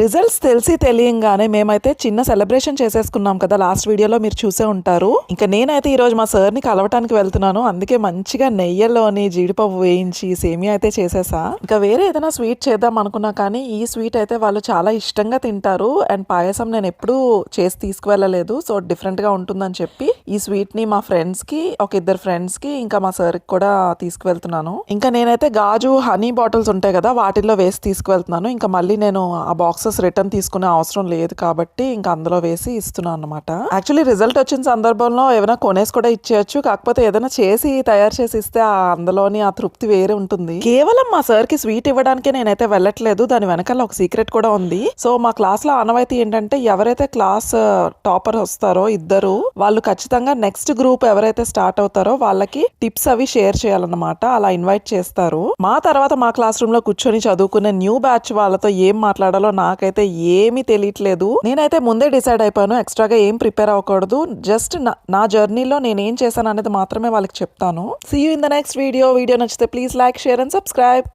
Results తెలిసి తెలియంగానే మేమైతే చిన్న సెలబ్రేషన్ చేసేసుకున్నాం కదా లాస్ట్ వీడియోలో మీరు చూసే ఉంటారు. ఇంకా నేనైతే ఈరోజు మా సార్ని కలవటానికి వెళ్తున్నాను. అందుకే మంచిగా నెయ్యిలోని జీడిపప్పు వేయించి సేమియా అయితే చేసేసా. ఇంకా వేరే ఏదైనా స్వీట్ చేద్దాం అనుకున్నా కానీ ఈ స్వీట్ అయితే వాళ్ళు చాలా ఇష్టంగా తింటారు. అండ్ పాయసం నేను ఎప్పుడూ చేసి తీసుకువెళ్ళలేదు. సో డిఫరెంట్గా ఉంటుందని చెప్పి ఈ స్వీట్ని మా ఫ్రెండ్స్కి ఒక ఇద్దరు ఫ్రెండ్స్కి ఇంకా మా సార్కి కూడా తీసుకువెళ్తున్నాను. ఇంకా నేనైతే గాజు హనీ బాటిల్స్ ఉంటాయి కదా వాటిల్లో వేసి తీసుకువెళ్తున్నాను. ఇంకా మళ్ళీ నేను ఆ బాక్స్ బాక్సెస్ రిటర్న్ తీసుకునే అవసరం లేదు కాబట్టి ఇంకా అందులో వేసి ఇస్తున్నాను అనమాట యాక్చువల్లీ రిజల్ట్ వచ్చిన సందర్భంలో ఏమైనా కొనేసి కూడా ఇచ్చేయచ్చు. కాకపోతే ఏదైనా చేసి తయారు చేసి ఇస్తే ఆ అందులోని ఆ తృప్తి వేరే ఉంటుంది. కేవలం మా సార్కి స్వీట్ ఇవ్వడానికే నేనైతే వెళ్ళట్లేదు. దాని వెనకాల ఒక సీక్రెట్ కూడా ఉంది. సో మా క్లాస్లో ఆనవాయితీ ఏంటంటే ఎవరైతే క్లాస్ టాపర్ వస్తారో ఇద్దరు వాళ్ళు ఖచ్చితంగా నెక్స్ట్ గ్రూప్ ఎవరైతే స్టార్ట్ అవుతారో వాళ్ళకి టిప్స్ అవి షేర్ చేయాలన్నమాట. అలా ఇన్వైట్ చేస్తారు. మా తర్వాత మా క్లాస్ రూమ్లో కూర్చొని చదువుకునే న్యూ బ్యాచ్ వాళ్ళతో ఏం మాట్లాడాలో నా నాకైతే ఏమీ తెలియట్లేదు. నేనైతే ముందే డిసైడ్ అయిపోయాను ఎక్స్ట్రాగా ఏం ప్రిపేర్ అవ్వకూడదు. జస్ట్ నా జర్నీలో నేను ఏం చేశాను అనేది మాత్రమే వాళ్ళకి చెప్తాను. See you in the next video video నచ్చితే please like share and subscribe